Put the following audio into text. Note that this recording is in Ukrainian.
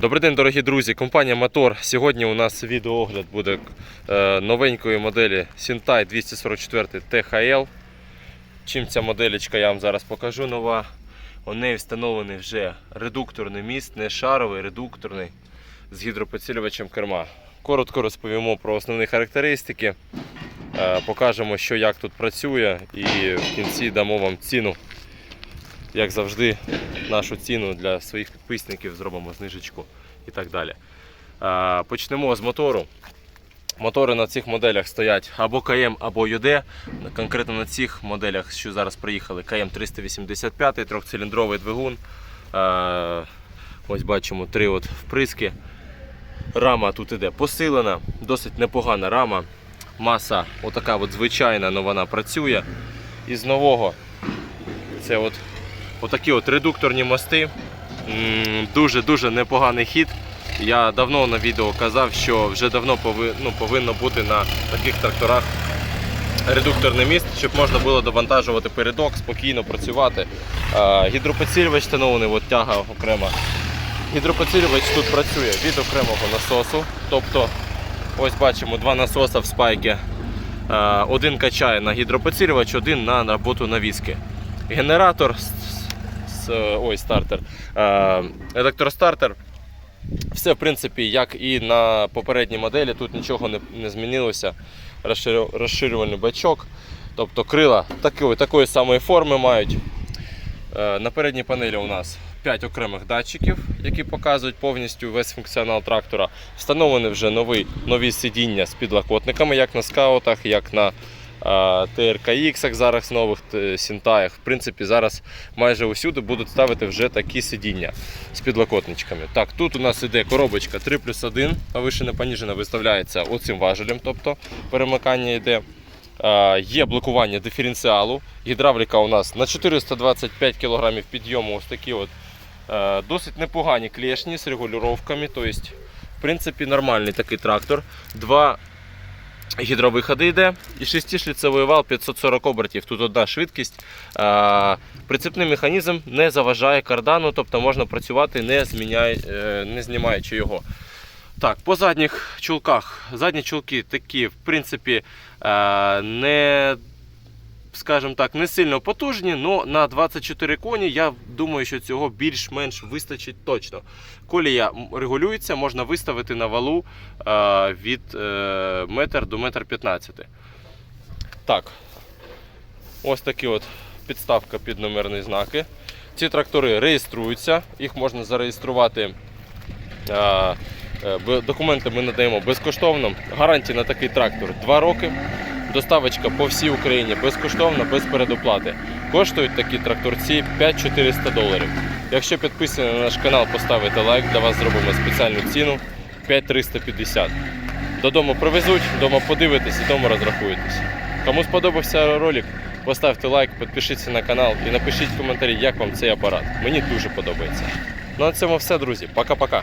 Добрий день, дорогі друзі. Компанія Мотор. Сьогодні у нас відеоогляд буде е, новенької моделі Sintai 244 THL. Чим ця моделечка я вам зараз покажу нова. У неї встановлений вже редукторний міст, не шаровий, редукторний з гідропідсилювачем керма. Коротко розповімо про основні характеристики, е, покажемо, що як тут працює, і в кінці дамо вам ціну. Як завжди, нашу ціну для своїх підписників зробимо знижечку і так далі. Почнемо з мотору. Мотори на цих моделях стоять або КМ, або ЮД. Конкретно на цих моделях, що зараз приїхали, КМ 385, трьохциліндровий двигун. Ось бачимо три от вприски. Рама тут іде посилена, досить непогана рама. Маса отака от звичайна, але вона працює. Із нового це от Отакі от редукторні мости. Дуже-дуже непоганий хід. Я давно на відео казав, що вже давно пови- ну, повинно бути на таких тракторах редукторний міст, щоб можна було довантажувати передок, спокійно працювати. Гідропідсилювач встановлений, от тяга окрема. Гідропідсилювач тут працює від окремого насосу. Тобто, ось бачимо два насоса в спайки. Один качає на гідропідсилювач, один на роботу навіски. Генератор, ой, стартер, е, електростартер. Все, в принципі, як і на попередній моделі, тут нічого не, не змінилося. Розширювальний бачок. Тобто крила такої, такої самої форми мають. Е, На передній панелі у нас 5 окремих датчиків, які показують повністю весь функціонал трактора. Встановлені вже нові, нові сидіння з підлокотниками, як на скаутах, як на TRKX зараз нових е, сінтаях. В принципі, зараз майже усюди будуть ставити вже такі сидіння з підлокотничками. Так, тут у нас іде коробочка 3 плюс 1, повишена поніжена виставляється оцим важелем, тобто перемикання йде. Є блокування диференціалу. Гідравліка у нас на 425 кг підйому. Ось такі от е, досить непогані клешні з регулюваннями. Тобто, в принципі, нормальний такий трактор. Два гідровиходи йде і шестишліцевий вал 540 обертів. Тут одна швидкість. Прицепний механізм не заважає кардану, тобто можна працювати не, зміняє, е, не знімаючи його. Так, по задніх чулках. Задні чулки такі, в принципі, е, не, скажімо так, не сильно потужні, але на 24 коні я думаю, що цього більш-менш вистачить точно. Колія регулюється, можна виставити на валу е, від е, метр до метр 15. Так, ось такі от підставка під номерні знаки. Ці трактори реєструються, їх можна зареєструвати. е, Е, Документи ми надаємо безкоштовно. Гарантія на такий трактор 2 роки. Доставочка по всій Україні безкоштовна, без передоплати. Коштують такі тракторці 5400 доларів. Якщо підписані на наш канал, поставите лайк, для вас зробимо спеціальну ціну 5350. Додому привезуть, вдома подивитесь і вдома розрахуєтесь. Кому сподобався ролик, поставте лайк, підпишіться на канал і напишіть в коментарі, як вам цей апарат. Мені дуже подобається. Ну а на цьому все, друзі. Пока-пока.